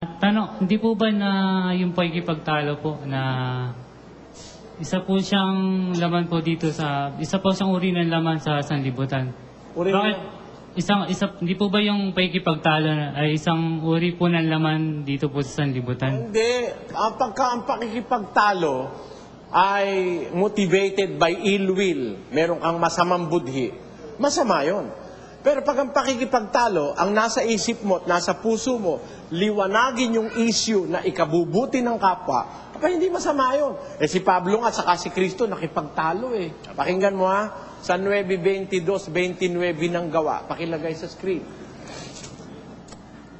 Tanong, hindi po ba na yung pagkipagtalo po na isa po siyang laman po dito sa, isa po siyang uri ng laman sa sanlibutan. Uri Bakit? ng- Isang, isa, hindi po ba yung pagkipagtalo ay isang uri po ng laman dito po sa sanlibutan? Hindi. Ang pagka ang pakikipagtalo ay motivated by ill will. Meron kang masamang budhi. Masama yon. Pero pag ang pakikipagtalo, ang nasa isip mo at nasa puso mo, liwanagin yung issue na ikabubuti ng kapwa, aba hindi masama yon. Eh si Pablo nga, saka si Kristo, nakipagtalo eh. Pakinggan mo ha, sa 9.22, 29 ng gawa. Pakilagay sa screen.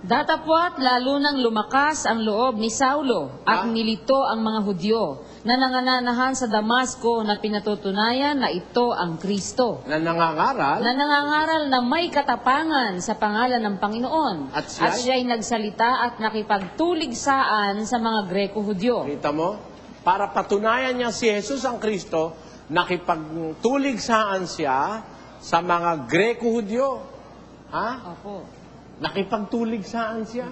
Datapwat lalo nang lumakas ang loob ni Saulo Ah? at nilito ang mga Hudyo na nangananahan sa Damasco na pinatutunayan na ito ang Kristo. Na nangangaral, Na nangangaral na may katapangan sa pangalan ng Panginoon. At siya- siya'y nagsalita at nakipagtuligsaan sa mga Greko-Hudyo. Kita mo? Para patunayan niya si Jesus ang Kristo, nakipagtuligsaan siya sa mga Greko-Hudyo. Ha? Opo. Nakipagtuligsaan siya.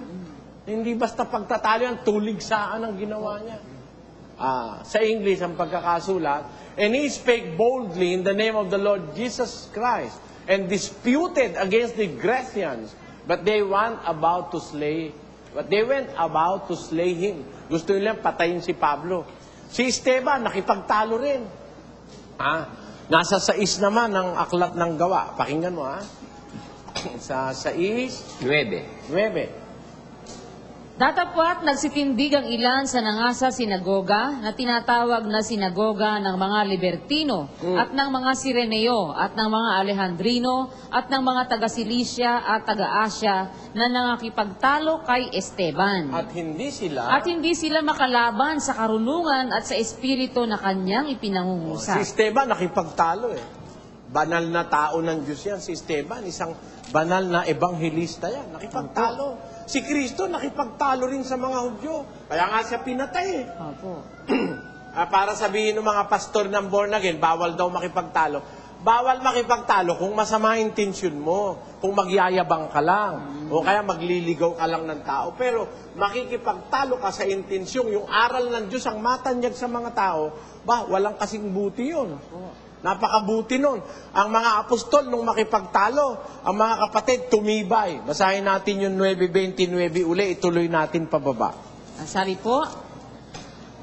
Hindi basta pagtatalo yan, tuligsaan ang ginawa niya. Ah, sa English, ang pagkakasulat, And he spake boldly in the name of the Lord Jesus Christ, and disputed against the Grecians, but they went about to slay, but they went about to slay him. Gusto nila patayin si Pablo. Si Esteban, nakipagtalo rin. Ah, nasa sais naman ang aklat ng gawa. Pakinggan mo, ha? Sa sais, 9. 9. Datapwat nagsitindig ang ilan sa nangasa sinagoga na tinatawag na sinagoga ng mga Libertino at ng mga Sireneo at ng mga Alejandrino at ng mga taga-Silisya at taga-Asya na nangakipagtalo kay Esteban. At hindi sila... At hindi sila makalaban sa karunungan at sa espiritu na kanyang Si. Esteban nakipagtalo eh. Banal na tao ng Diyos yan, si Esteban. Isang banal na ebanghelista yan. Nakipagtalo. Si Kristo nakipagtalo rin sa mga Hudyo. Kaya nga siya pinatay eh. Opo. Ah, para sabihin ng mga pastor ng born again, bawal daw makipagtalo. Bawal makipagtalo kung masama ang intensyon mo, kung magyayabang ka lang, o kaya magliligaw ka lang ng tao. Pero makikipagtalo ka sa intensyon, yung aral ng Diyos ang matanyag sa mga tao, ba, walang kasing buti yun. Napakabuti nun. Ang mga apostol nung makipagtalo, ang mga kapatid tumibay. Basahin natin yung 9.29 uli, ituloy natin pababa. Ang sabi po,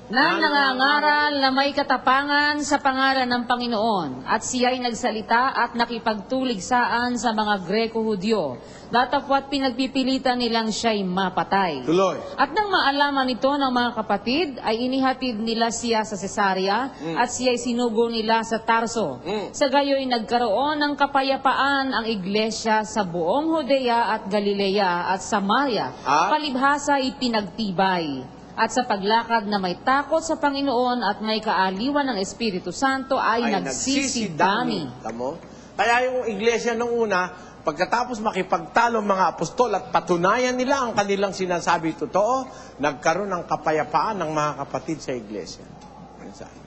na nangangaral na may katapangan sa pangalan ng Panginoon at siya'y nagsalita at nakipagtuligsaan sa mga Greko-Hudyo. Datapwat pinagpipilitan nilang siya'y mapatay. Tuloy. At nang maalaman ito ng mga kapatid, ay inihatid nila siya sa Cesarea at siya'y sinugo nila sa Tarso. Mm. Sa gayo'y nagkaroon ng kapayapaan ang iglesia sa buong Judea at Galilea at Samaria. At? Palibhasa ipinagtibay. At sa paglakad na may takot sa Panginoon at may kaaliwan ng Espiritu Santo ay, nagsisidami. Tamo? Kaya yung iglesia nung una, pagkatapos makipagtalo mga apostol at patunayan nila ang kanilang sinasabi totoo, nagkaroon ng kapayapaan ng mga kapatid sa iglesia. Mensahe.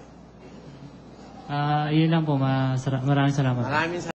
Ah, yun lang po, maraming salamat. Maraming